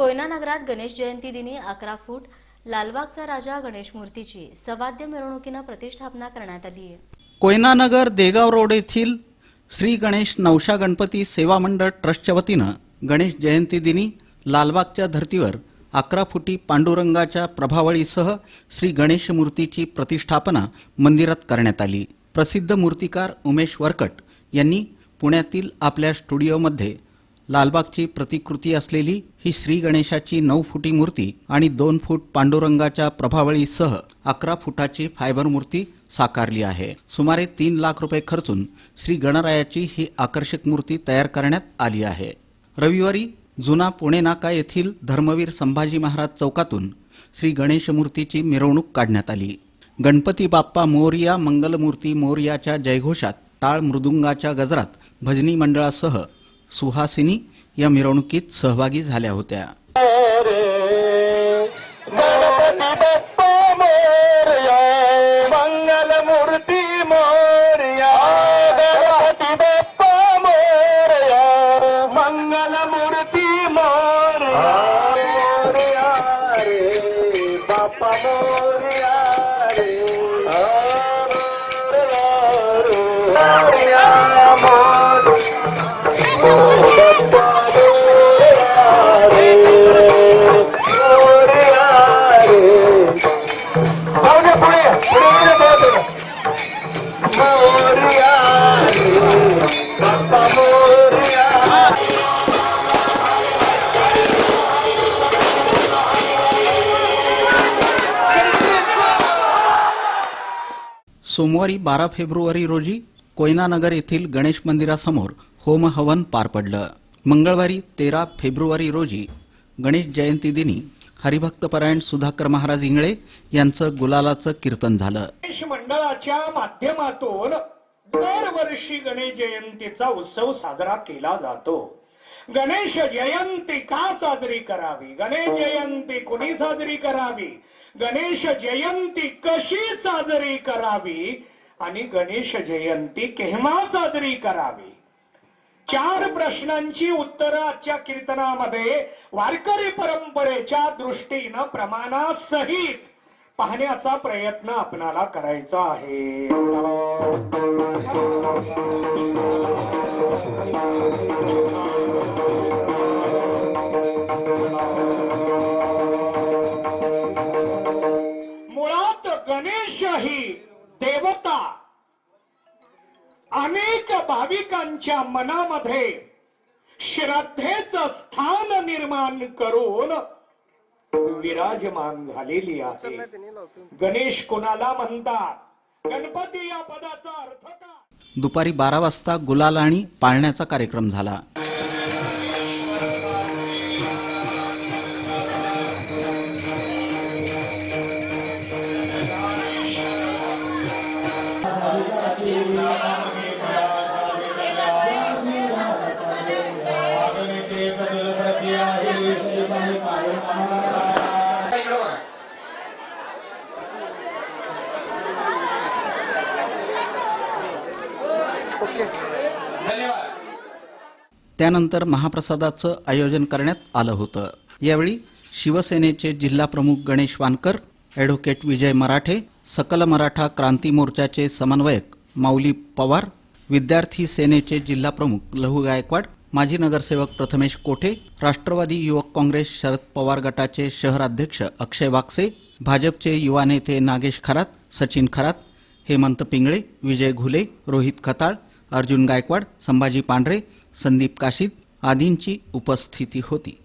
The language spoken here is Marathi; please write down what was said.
कोयना नगरात गणेश जयंती दिनी अकरा फूट लालबागचा राजा गणेश मूर्तीची सवाद्य मिरवणुकीनं प्रतिष्ठापना करण्यात आली आहे. कोयनानगर देगाव रोड येथील श्री गणेश नवशा गणपती सेवा मंडळ ट्रस्टच्या वतीनं गणेश जयंती दिनी लालबागच्या धर्तीवर अकरा फुटी पांडुरंगाच्या प्रभावळीसह श्री गणेश मूर्तीची प्रतिष्ठापना मंदिरात करण्यात आली. प्रसिद्ध मूर्तिकार उमेश वरकट यांनी पुण्यातील आपल्या स्टुडिओमध्ये लालबागची प्रतिकृती असलेली ही श्री गणेशाची नऊ फुटी मूर्ती आणि दोन फूट पांडुरंगाच्या प्रभावळीसह अकरा फुटाची फायबर मूर्ती साकारली आहे. सुमारे तीन लाख रुपये खर्चून श्री गणरायाची ही आकर्षक मूर्ती तयार करण्यात आली आहे. रविवारी जुना पुणे नाका येथील धर्मवीर संभाजी महाराज चौकातून श्री गणेश मूर्तीची मिरवणूक काढण्यात आली. गणपती बाप्पा मोरया मंगलमूर्ती मोरयाच्या जयघोषात टाळ मृदुंगाच्या गजरात भजनी मंडळासह सुहासिनी या मिरवणुकीत सहभागी झाल्या होत्या. सोमवारी बारा फेब्रुवारी रोजी कोयनानगर येथील गणेश मंदिरासमोर होम हवन पार पडलं. मंगळवारी तेरा फेब्रुवारी रोजी गणेश जयंती दिनी हरिभक्तपरायण सुधाकर महाराज इंगळे यांचं गुलालाचं कीर्तन झालं. गणेश मंडळाच्या माध्यमातून दरवर्षी गणेश जयंतीचा उत्सव साजरा केला जातो. गणेश जयंती का साजरी करावी? गणेश जयंती कुणी साजरी करावी? गणेश जयंती कशी साजरी करावी? आणि गणेश जयंती केव्हा साजरी करावी? चार प्रश्नांची उत्तरं आजच्या कीर्तनामध्ये वारकरी परंपरेच्या दृष्टीनं प्रमाणासहित पाहण्याचा प्रयत्न आपणाला करायचा आहे. मुळात गणेश ही देवता अनेक भाविकांच्या मनामध्ये श्रद्धेचं स्थान निर्माण करून विराजमान झालेली आहे. गणेश कोणाला म्हणतात? गणपती या पदाचा अर्थ काय? दुपारी बारा वाजता गुलाल आणि पाळण्याचा कार्यक्रम झाला. त्यानंतर महाप्रसादाचं आयोजन करण्यात आलं होतं. यावेळी शिवसेनेचे जिल्हाप्रमुख गणेश वानकर ॲडव्होकेट विजय मराठे सकल मराठा क्रांती मोर्चाचे समन्वयक माऊली पवार विद्यार्थी सेनेचे जिल्हाप्रमुख लहू गायकवाड माजी नगरसेवक प्रथमेश कोठे राष्ट्रवादी युवक काँग्रेस शरद पवार गटाचे शहराध्यक्ष अक्षय वाकसे भाजपचे युवा नेते नागेश खरात सचिन खरात हेमंत पिंगळे विजय घुले रोहित खताळ अर्जुन गायकवाड संभाजी पांढरे संदीप काशीद आदींची उपस्थिती होती.